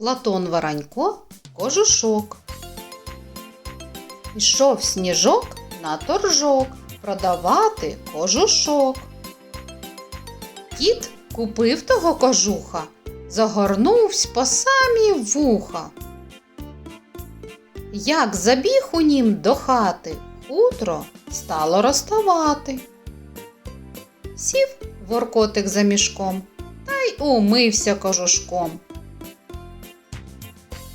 Платон Варанько кожушок. Ішов сніжок на торжок продавати кожушок. Кіт купив того кожуха, загорнувсь по самі вуха. Як забіг у нім до хати, хутро стало розставати. Сів воркотик за мішком та й умився кожушком.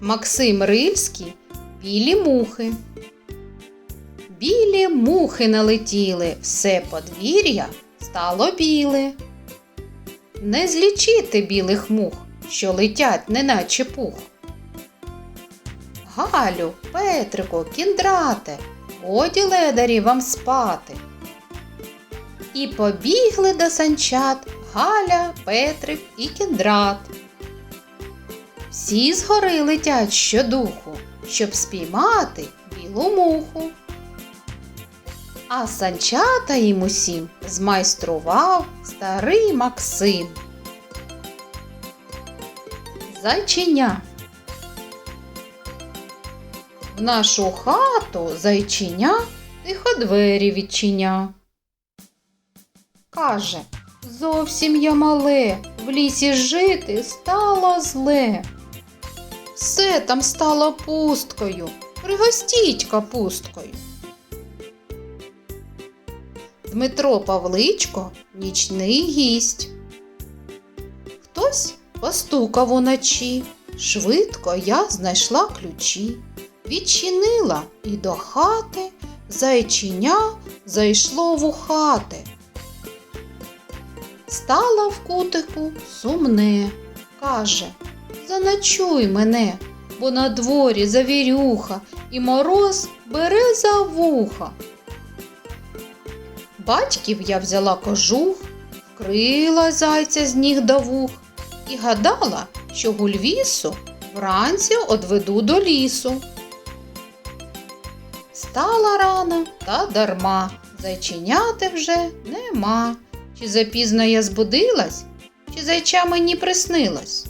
Максим Рильський білі мухи. Білі мухи налетіли, все подвір'я стало біле. Не злічити білих мух, що летять, неначе пух. Галю, Петрику, кіндрате, годі ледарі вам спати. І побігли до санчат Галя, Петрик і кіндрат. Всі згори летять щодуху, щоб спіймати білу муху. А санчата їм усім змайстрував старий Максим. Зайченя. В нашу хату зайчиня тихо двері відчиня. Каже, зовсім я мале, в лісі жити стало зле. Все там стало пусткою, пригостіть капусткою. Дмитро Павличко нічний гість. Хтось постукав уночі. Швидко я знайшла ключі, відчинила і до хати зайчиня зайшло в хати. Стала в кутику сумне, каже, заночуй мене, бо на дворі завірюха і мороз бере за вуха. Батьків я взяла кожух, вкрила зайця з ніг до вух і гадала, що гульвісу вранці одведу до лісу. Стала рано та дарма, зайченяти вже нема. Чи запізно я збудилась, чи зайча мені приснилась?